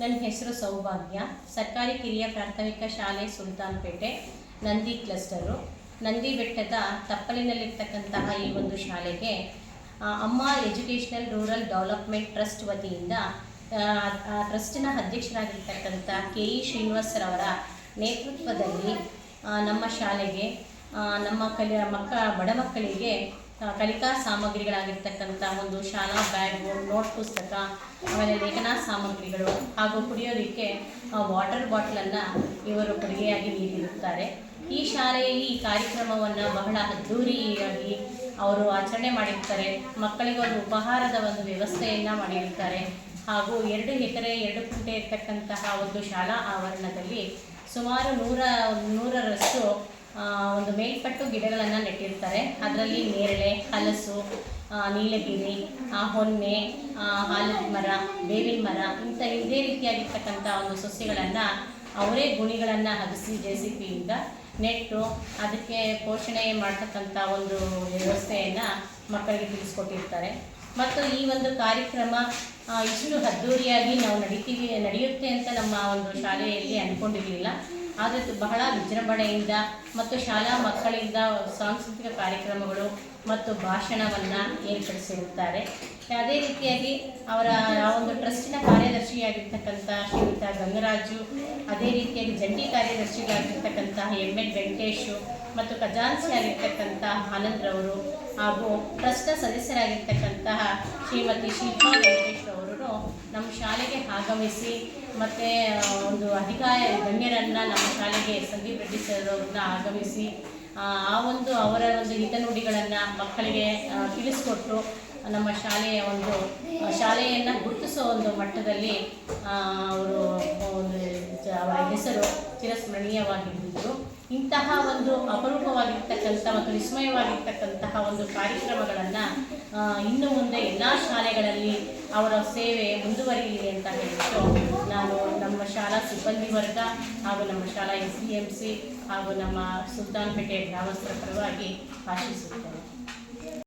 ನನ್ನ ಹೆಸರು ಸೌಭಾಗ್ಯ. ಸರ್ಕಾರಿ ಕಿರಿಯ ಪ್ರಾಥಮಿಕ ಶಾಲೆ ಸುಲ್ತಾನ್ಪೇಟೆ, ನಂದಿ ಕ್ಲಸ್ಟರು. ನಂದಿ ಬೆಟ್ಟದ ತಪ್ಪಲಿನಲ್ಲಿರ್ತಕ್ಕಂತಹ ಈ ಒಂದು ಶಾಲೆಗೆ ಅಮ್ಮ ಎಜುಕೇಷನಲ್ ರೂರಲ್ ಡೆವಲಪ್ಮೆಂಟ್ ಟ್ರಸ್ಟ್ ವತಿಯಿಂದ ಟ್ರಸ್ಟಿನ ಅಧ್ಯಕ್ಷರಾಗಿರ್ತಕ್ಕಂಥ ಕೆ ಇ ಶ್ರೀನಿವಾಸರವರ ನೇತೃತ್ವದಲ್ಲಿ ನಮ್ಮ ಶಾಲೆಗೆ ನಮ್ಮ ಕಲಿಯ ಮಕ್ಕ, ಬಡ ಮಕ್ಕಳಿಗೆ ಕಲಿಕಾ ಸಾಮಗ್ರಿಗಳಾಗಿರ್ತಕ್ಕಂಥ ಒಂದು ಶಾಲಾ ಬ್ಯಾಗು, ನೋಟ್ ಪುಸ್ತಕ, ಆಮೇಲೆ ಲೇಖನ ಸಾಮಗ್ರಿಗಳು ಹಾಗೂ ಕುಡಿಯೋದಕ್ಕೆ ವಾಟರ್ ಬಾಟ್ಲನ್ನು ಇವರು ಕೊಡುಗೆಯಾಗಿ ನೀಡಿರುತ್ತಾರೆ. ಈ ಶಾಲೆಯಲ್ಲಿ ಈ ಕಾರ್ಯಕ್ರಮವನ್ನು ಬಹಳ ಅದ್ಧೂರಿಯಾಗಿ ಅವರು ಆಚರಣೆ ಮಾಡಿರ್ತಾರೆ. ಮಕ್ಕಳಿಗೆ ಒಂದು ಉಪಹಾರದ ಒಂದು ವ್ಯವಸ್ಥೆಯನ್ನು ಮಾಡಿರ್ತಾರೆ. ಹಾಗೂ ಎರಡು ಎಕರೆ, ಎರಡು ಕುಂಟೆ ಇರ್ತಕ್ಕಂತಹ ಒಂದು ಶಾಲಾ ಆವರಣದಲ್ಲಿ ಸುಮಾರು ನೂರ, ನೂರರಷ್ಟು ಒಂದು ಮೇಲ್ಪಟ್ಟು ಗಿಡಗಳನ್ನು ನೆಟ್ಟಿರ್ತಾರೆ. ಅದರಲ್ಲಿ ನೇರಳೆ, ಹಲಸು ನೀಲಗಿರಿ ಹೊನ್ನೆ ಆಲದ ಮರ, ಬೇವಿನ ಮರ ಇಂಥ ಇದೇ ರೀತಿಯಾಗಿರ್ತಕ್ಕಂಥ ಒಂದು ಸಸ್ಯಗಳನ್ನು ಅವರೇ ಗುಣಿಗಳನ್ನು ಹಗಸಿ ಜೆ ಸಿ ಪಿಯಿಂದ ನೆಟ್ಟು ಅದಕ್ಕೆ ಪೋಷಣೆ ಮಾಡ್ತಕ್ಕಂಥ ಒಂದು ವ್ಯವಸ್ಥೆಯನ್ನು ಮಕ್ಕಳಿಗೆ ತಿಳಿಸ್ಕೊಟ್ಟಿರ್ತಾರೆ. ಮತ್ತು ಈ ಒಂದು ಕಾರ್ಯಕ್ರಮ ಇಷ್ಟು ಅದ್ದೂರಿಯಾಗಿ ನಾವು ನಡಿತೀವಿ, ನಡೆಯುತ್ತೆ ಅಂತ ನಮ್ಮ ಒಂದು ಶಾಲೆಯಲ್ಲಿ ಅಂದ್ಕೊಂಡಿರಲಿಲ್ಲ ಆದರೆ ಬಹಳ ವಿಜೃಂಭಣೆಯಿಂದ ಮತ್ತು ಶಾಲಾ ಮಕ್ಕಳಿಂದ ಸಾಂಸ್ಕೃತಿಕ ಕಾರ್ಯಕ್ರಮಗಳು ಮತ್ತು ಭಾಷಣವನ್ನು ಏರ್ಪಡಿಸಿರುತ್ತಾರೆ. ಅದೇ ರೀತಿಯಾಗಿ ಅವರ ಆ ಒಂದು ಟ್ರಸ್ಟಿನ ಕಾರ್ಯದರ್ಶಿಯಾಗಿರ್ತಕ್ಕಂಥ ಶ್ರೀಯುತ ಗಂಗರಾಜು, ಅದೇ ರೀತಿಯಾಗಿ ಜಂಟಿ ಕಾರ್ಯದರ್ಶಿಗಳಾಗಿರ್ತಕ್ಕಂತಹ ಎಂ ಎನ್ ವೆಂಕಟೇಶು ಮತ್ತು ಖಜಾನ್ಸಿ ಆಗಿರ್ತಕ್ಕಂಥ ಆನಂದ್ರವರು ಹಾಗೂ ಟ್ರಸ್ಟ್ನ ಸದಸ್ಯರಾಗಿರ್ತಕ್ಕಂತಹ ಶ್ರೀಮತಿ ಶಿಲ್ಪಾ ವೆಂಕಟೇಶ್ ಅವರು ನಮ್ಮ ಶಾಲೆಗೆ ಆಗಮಿಸಿ ಮತ್ತು ಒಂದು ಅಧಿಕಾರಿ ಗಣ್ಯರನ್ನು ನಮ್ಮ ಶಾಲೆಗೆ ಸಂದೀಪ್ ರೆಡ್ಡಿ ಸರ್ ಆಗಮಿಸಿ, ಆ ಒಂದು ಅವರ ಒಂದು ಹಿತನುಡಿಗಳನ್ನು ಮಕ್ಕಳಿಗೆ ತಿಳಿಸ್ಕೊಟ್ಟು ನಮ್ಮ ಶಾಲೆಯ ಒಂದು ಶಾಲೆಯನ್ನು ಗುರುತಿಸೋ ಒಂದು ಮಟ್ಟದಲ್ಲಿ ಅವರು ಒಂದು ಅವರ ಹೆಸರು ಚಿರಸ್ಮರಣೀಯವಾಗಿದ್ದು ಇಂತಹ ಒಂದು ಅಪರೂಪವಾಗಿರ್ತಕ್ಕಂಥ ಮತ್ತು ವಿಸ್ಮಯವಾಗಿರ್ತಕ್ಕಂತಹ ಒಂದು ಕಾರ್ಯಕ್ರಮಗಳನ್ನು ಇನ್ನು ಮುಂದೆ ಎಲ್ಲ ಶಾಲೆಗಳಲ್ಲಿ ಅವರ ಸೇವೆ ಮುಂದುವರಿಯಲಿ ಅಂತ ಹೇಳಿಬಿಟ್ಟು ನಾನು ನಮ್ಮ ಶಾಲಾ ಸಿಬ್ಬಂದಿ ವರ್ಗ ಹಾಗೂ ನಮ್ಮ ಶಾಲಾ ಎಸ್ ಡಿ ಎಂ ಸಿ ಹಾಗೂ ನಮ್ಮ ಸುಲ್ತಾನ್ಪೇಟೆ ಗ್ರಾಮಸ್ಥರ ಪರವಾಗಿ ಆಶಿಸುತ್ತೇನೆ